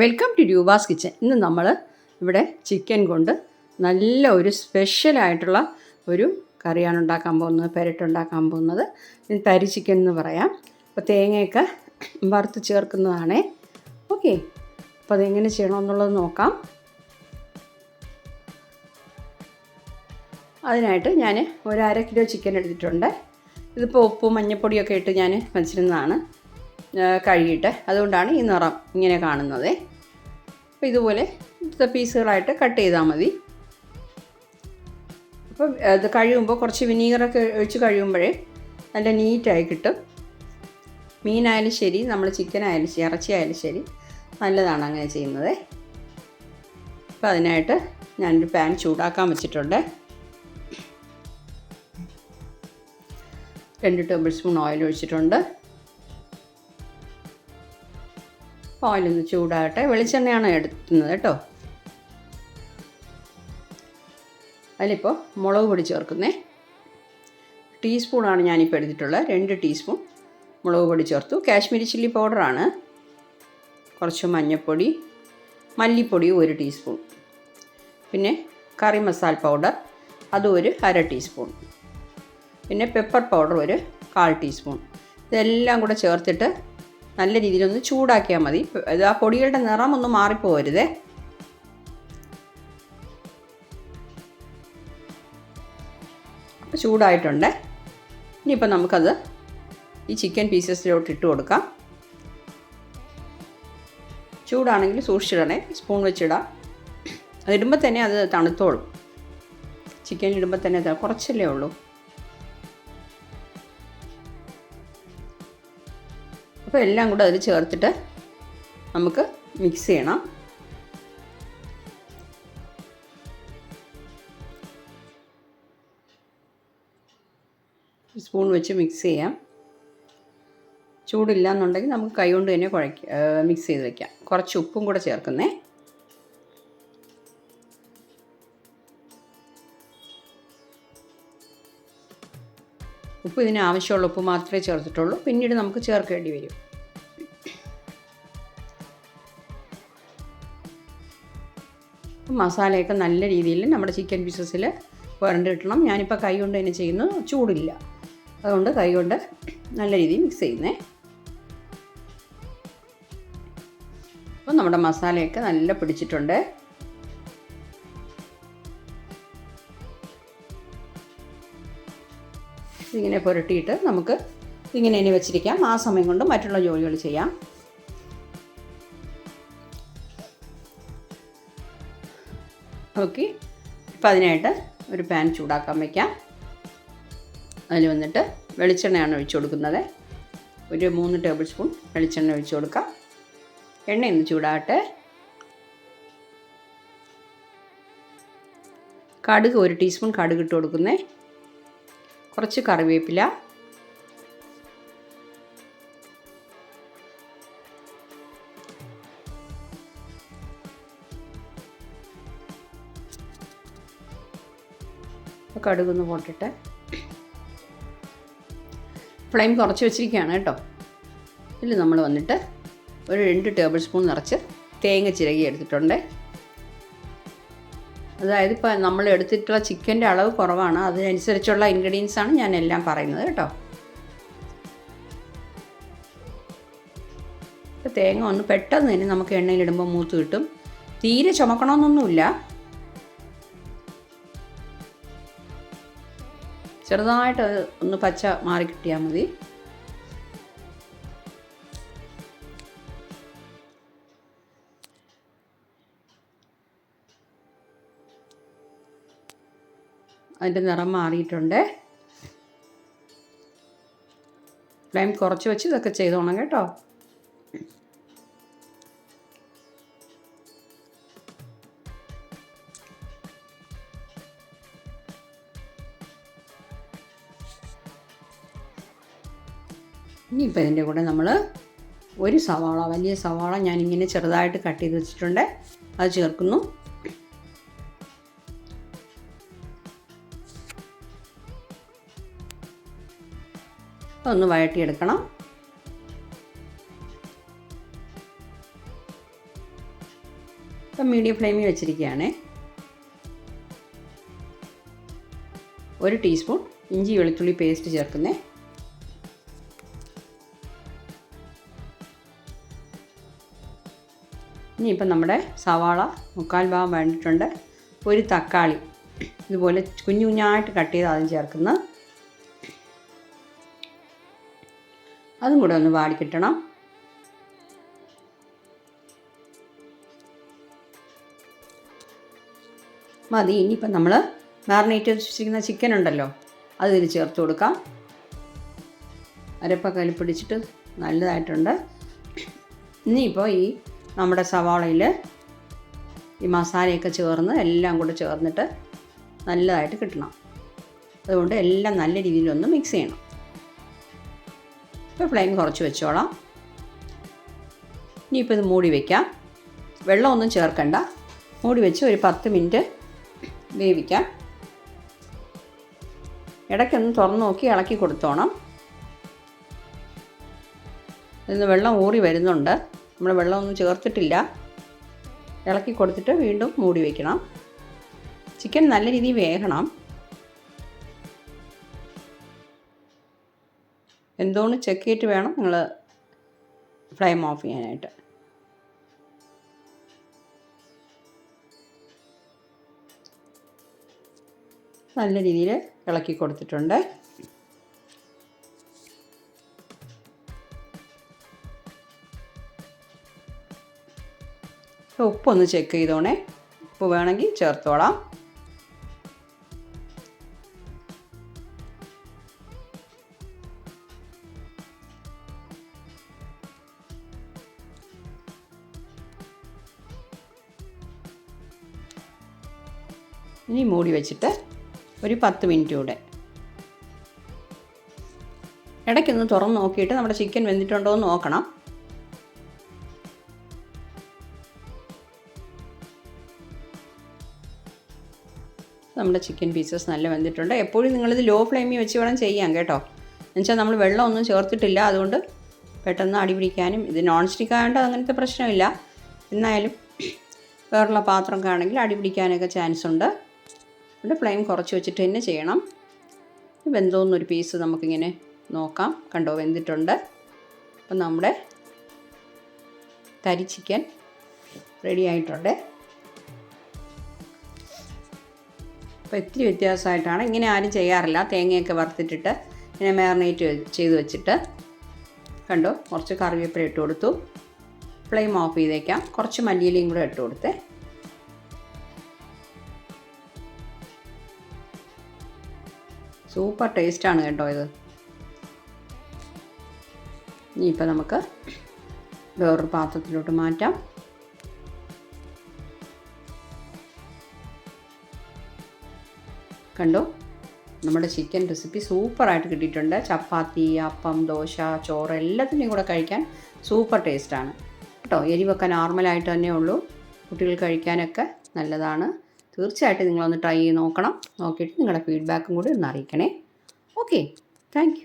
Welcome to Roopa's kitchen ഇന്ന് നമ്മൾ ഇവിടെ ചിക്കൻ കൊണ്ട് നല്ല ഒരു സ്പെഷ്യലായിട്ടുള്ള ഒരു കറിയാണ് ഉണ്ടാക്കാൻ പോകുന്നത് പെരട്ടുണ്ടാക്കാൻ പോകുന്നത്. തരി ചിക്കൻ എന്ന് പറയാം. അപ്പോൾ തേങ്ങയൊക്കെ വറുത്ത് ചേർക്കുന്നതാണേ. ഓക്കെ അപ്പോൾ അതെങ്ങനെ ചെയ്യണമെന്നുള്ളത് നോക്കാം. അതിനായിട്ട് ഞാൻ ഒരു അര കിലോ ചിക്കൻ എടുത്തിട്ടുണ്ട്. ഇതിപ്പോൾ ഉപ്പും മഞ്ഞൾപ്പൊടിയൊക്കെ ഇട്ട് ഞാൻ വെച്ചിരുന്നതാണ്. കഴുകിയിട്ട് അതുകൊണ്ടാണ് ഈ നിറം ഇങ്ങനെ കാണുന്നത്. അപ്പോൾ ഇതുപോലെ പീസുകളായിട്ട് കട്ട് ചെയ്താൽ മതി. അപ്പം അത് കഴിയുമ്പോൾ കുറച്ച് വിനീഗറൊക്കെ ഒഴിച്ച് കഴിയുമ്പോഴേ നല്ല നീറ്റായി കിട്ടും. മീനായാലും ശരി നമ്മൾ ചിക്കൻ ആയാലും ശരി ഇറച്ചി ആയാലും ശരി നല്ലതാണ് അങ്ങനെ ചെയ്യുന്നത്. അപ്പോൾ അതിനായിട്ട് ഞാനൊരു പാൻ ചൂടാക്കാൻ വെച്ചിട്ടുണ്ട്. രണ്ട് ടേബിൾ സ്പൂൺ ഓയിൽ ഒഴിച്ചിട്ടുണ്ട്. ഓയിലൊന്ന് ചൂടാകട്ടെ. വെളിച്ചെണ്ണയാണ് എടുക്കുന്നത് കേട്ടോ. അതിലിപ്പോൾ മുളക് പൊടി ചേർക്കുന്നേ. ടീസ്പൂണാണ് ഞാനിപ്പോൾ എടുത്തിട്ടുള്ളത്. രണ്ട് ടീസ്പൂൺ മുളക് പൊടി ചേർത്തു. കാശ്മീരി ചില്ലി പൗഡറാണ്. കുറച്ച് മഞ്ഞൾപ്പൊടി മല്ലിപ്പൊടി ഒരു ടീസ്പൂൺ. പിന്നെ കറി മസാല പൗഡർ അത് ഒരു അര ടീസ്പൂൺ. പിന്നെ പെപ്പർ പൗഡർ ഒരു കാൽ ടീസ്പൂൺ. ഇതെല്ലാം കൂടെ ചേർത്തിട്ട് നല്ല രീതിയിലൊന്ന് ചൂടാക്കിയാൽ മതി. ഇത് ആ പൊടികളുടെ നിറം ഒന്ന് മാറിപ്പോകരുതേ അപ്പോൾ ചൂടായിട്ടുണ്ട്. ഇനിയിപ്പോൾ നമുക്കത് ഈ ചിക്കൻ പീസസിലോട്ട് ഇട്ട് കൊടുക്കാം. ചൂടാണെങ്കിൽ സൂക്ഷിച്ചിടണേ. സ്പൂൺ വെച്ചിടാം. അതിടുമ്പോൾ തന്നെ അത് തണുത്തോളും. ചിക്കൻ ഇടുമ്പോൾ തന്നെ കുറച്ചല്ലേ ഉള്ളൂ. അപ്പോൾ എല്ലാം കൂടെ അതിൽ ചേർത്തിട്ട് നമുക്ക് മിക്സ് ചെയ്യണം. സ്പൂൺ വെച്ച് മിക്സ് ചെയ്യാം. ചൂടില്ല എന്നുണ്ടെങ്കിൽ നമുക്ക് കൈ കൊണ്ട് തന്നെ കുഴയ്ക്ക മിക്സ് ചെയ്ത് വെക്കാം. കുറച്ച് ഉപ്പും കൂടെ ചേർക്കുന്നേ. ഉപ്പ് ഇതിന് ആവശ്യമുള്ള ഉപ്പ് മാത്രമേ ചേർത്തിട്ടുള്ളൂ. പിന്നീട് നമുക്ക് ചേർക്കേണ്ടി വരും. മസാലയൊക്കെ നല്ല രീതിയിൽ നമ്മുടെ ചിക്കൻ പീസസിൽ പുരണ്ട് കിട്ടണം. ഞാനിപ്പോൾ കൈ കൊണ്ട് തന്നെ ചെയ്യുന്നു ചൂടില്ല. അതുകൊണ്ട് കൈ കൊണ്ട് നല്ല രീതിയിൽ മിക്സ് ചെയ്യുന്നേ. അപ്പോൾ നമ്മുടെ മസാലയൊക്കെ നല്ല പിടിച്ചിട്ടുണ്ട്. ഇങ്ങനെ പുരട്ടിയിട്ട് നമുക്ക് ഇങ്ങനെ ഇനി വെച്ചിരിക്കാം. ആ സമയം കൊണ്ട് മറ്റുള്ള ജോലികൾ ചെയ്യാം. ഓക്കെ. ഇപ്പം അതിനായിട്ട് ഒരു പാൻ ചൂടാക്കാൻ വയ്ക്കാം അതിൽ വന്നിട്ട് വെളിച്ചെണ്ണയാണ് ഒഴിച്ചു കൊടുക്കുന്നത്. ഒരു മൂന്ന് ടേബിൾ സ്പൂൺ വെളിച്ചെണ്ണ ഒഴിച്ചു കൊടുക്കാം. എണ്ണ ഒന്ന് ചൂടാകട്ടെ. കടുക് ഒരു ടീസ്പൂൺ കടുക് ഇട്ട് കൊടുക്കുന്നേ. കുറച്ച് കറിവേപ്പില. കടുകൊന്ന് പൊട്ടിട്ട്. ഫ്ലെയിം കുറച്ച് വെച്ചിരിക്കുകയാണ് കേട്ടോ. ഇതിൽ നമ്മൾ വന്നിട്ട് ഒരു രണ്ട് ടേബിൾ സ്പൂൺ നിറച്ച് തേങ്ങ ചിരകി എടുത്തിട്ടുണ്ട്. അതായത് ഇപ്പോൾ നമ്മൾ എടുത്തിട്ടുള്ള ചിക്കന്റെ അളവ് കുറവാണ്. അതിനനുസരിച്ചുള്ള ഇൻഗ്രീഡിയൻസ് ആണ് ഞാൻ എല്ലാം പറയുന്നത് കേട്ടോ. ഇപ്പോൾ തേങ്ങ ഒന്ന് പെട്ടെന്ന് തന്നെ നമുക്ക് എണ്ണയിലിടുമ്പോൾ മൂത്ത് കിട്ടും. തീരെ ചുമക്കണമെന്നൊന്നുമില്ല ചെറുതായിട്ട് ഒന്ന് പച്ച മാറി കിട്ടിയാൽ മതി. അതിന്റെ നിറം മാറിയിട്ടുണ്ട്. ഫ്ലെയിം കുറച്ച് വെച്ച് ഇതൊക്കെ ചെയ്തോണം കേട്ടോ. ഇനിയിപ്പോൾ ഇതിന്റെ കൂടെ നമ്മൾ ഒരു സവാള വലിയ സവാള ഞാനിങ്ങനെ ചെറുതായിട്ട് കട്ട് ചെയ്ത് വെച്ചിട്ടുണ്ട്. അത് ചേർക്കുന്നു. ഒന്ന് വഴട്ടിയെടുക്കണം ഇപ്പം മീഡിയം ഫ്ലെയിമിൽ വെച്ചിരിക്കുകയാണേ. ഒരു ടീസ്പൂൺ ഇഞ്ചി വെളുത്തുള്ളി പേസ്റ്റ് ചേർക്കുന്നേ. ഇനിയിപ്പം നമ്മുടെ സവാള മുക്കാൽ ഭാഗം വേണ്ടിയിട്ടുണ്ട് ഒരു തക്കാളി. ഇതുപോലെ കുഞ്ഞു കുഞ്ഞായിട്ട് കട്ട് ചെയ്ത് ആദ്യം ചേർക്കുന്ന അതും കൂടെ ഒന്ന് വാടിക്കിട്ടണം മതി ഇനിയിപ്പം നമ്മൾ മാറിനേറ്റ് വെച്ചിരിക്കുന്ന ചിക്കൻ ഉണ്ടല്ലോ അത് ഇതിൽ ചേർത്ത് കൊടുക്കാം. അരപ്പ കലി പിടിച്ചിട്ട് നല്ലതായിട്ടുണ്ട്. ഇനിയിപ്പോൾ ഈ നമ്മുടെ സവാളയിൽ ഈ മസാലയൊക്കെ ചേർന്ന് എല്ലാം കൂടെ ചേർന്നിട്ട് നല്ലതായിട്ട് കിട്ടണം. അതുകൊണ്ട് എല്ലാം നല്ല രീതിയിലൊന്ന് മിക്സ് ചെയ്യണം. ഇപ്പോൾ ഫ്ലെയിം കുറച്ച് വെച്ചോളാം. ഇനിയിപ്പോൾ ഇത് മൂടി വയ്ക്കാം വെള്ളമൊന്നും ചേർക്കണ്ട. മൂടി വെച്ച് ഒരു പത്ത് മിനിറ്റ് വേവിക്കാം. ഇടയ്ക്കൊന്ന് തുറന്ന് നോക്കി ഇളക്കി കൊടുത്തോണം. ഇതിന് വെള്ളം ഊറി വരുന്നുണ്ട്. നമ്മൾ വെള്ളമൊന്നും ചേർത്തിട്ടില്ല. ഇളക്കി കൊടുത്തിട്ട് വീണ്ടും മൂടി വയ്ക്കണം ചിക്കൻ നല്ല രീതിയിൽ വേകണം. എന്തോന്ന് ചെക്ക് ചെയ്തിട്ട് വേണം നിങ്ങൾ ഫ്ലെയിം ഓഫ് ചെയ്യാനായിട്ട്? നല്ല രീതിയിൽ ഇളക്കി കൊടുത്തിട്ടുണ്ട്. ഉപ്പൊന്ന് ചെക്ക് ചെയ്തോണേ. ഉപ്പ് വേണമെങ്കിൽ ചേർത്തോളാം. ഇനി മൂടി വെച്ചിട്ട് ഒരു പത്ത് മിനിറ്റ് കൂടെ. ഇടയ്ക്കൊന്ന് തുറന്ന് നോക്കിയിട്ട് നമ്മുടെ ചിക്കൻ വെന്തിട്ടുണ്ടോ എന്ന് നോക്കണം. നമ്മുടെ ചിക്കൻ പീസസ് നല്ല വെന്തിട്ടുണ്ട്. എപ്പോഴും നിങ്ങളിത് ലോ ഫ്ലെയിമിൽ വെച്ച് വേണം ചെയ്യാം കേട്ടോ. എന്നുവെച്ചാൽ നമ്മൾ വെള്ളമൊന്നും ചേർത്തിട്ടില്ല. അതുകൊണ്ട് പെട്ടെന്ന് അടി പിടിക്കാനും ഇത് നോൺ സ്റ്റിക്ക് ആയതുകൊണ്ട് അങ്ങനത്തെ പ്രശ്നമില്ല. എന്നാലും വേറുള്ള പാത്രമൊക്കെ ആണെങ്കിൽ അടി പിടിക്കാനൊക്കെ ചാൻസ് ഉണ്ട്. അതുകൊണ്ട് ഫ്ലെയിം കുറച്ച് വെച്ചിട്ട് തന്നെ ചെയ്യണം. വെന്തോന്നൊരു പീസ് നമുക്കിങ്ങനെ നോക്കാം. കണ്ടോ വെന്തിട്ടുണ്ട്. അപ്പം നമ്മുടെ തരി ചിക്കൻ റെഡി ആയിട്ടുണ്ട്. അപ്പോൾ ഇത്തിരി വ്യത്യാസമായിട്ടാണ്. ഇങ്ങനെ ആരും ചെയ്യാറില്ല. തേങ്ങയൊക്കെ വറുത്തിട്ടിട്ട് ഇങ്ങനെ മാറിനേറ്റ് ചെയ്ത് വെച്ചിട്ട്. കണ്ടോ കുറച്ച് കറിവേപ്പില ഇട്ട് കൊടുത്തു. ഫ്ലെയിം ഓഫ് ചെയ്തേക്കാം. കുറച്ച് മല്ലിയിലയും കൂടെ ഇട്ട് കൊടുത്തേ. സൂപ്പർ ടേസ്റ്റ് ആണ് കേട്ടോ ഇത്. ഇനിയിപ്പോൾ നമുക്ക് വേറൊരു പാത്രത്തിലോട്ട് മാറ്റാം. കണ്ടോ? നമ്മുടെ ചിക്കൻ റെസിപ്പി സൂപ്പറായിട്ട് കിട്ടിയിട്ടുണ്ട്. ചപ്പാത്തി അപ്പം ദോശ ചോറ് എല്ലാത്തിന്റെയും കൂടെ കഴിക്കാൻ സൂപ്പർ ടേസ്റ്റാണ് കേട്ടോ എരിവൊക്കെ നോർമലായിട്ട് തന്നെ ഉള്ളൂ. കുട്ടികൾ കഴിക്കാനൊക്കെ നല്ലതാണ്. തീർച്ചയായിട്ടും നിങ്ങളൊന്ന് ട്രൈ ചെയ്ത് നോക്കണം. നോക്കിയിട്ട് നിങ്ങളുടെ ഫീഡ്ബാക്കും കൂടി ഒന്ന് അറിയിക്കണേ. Okay thank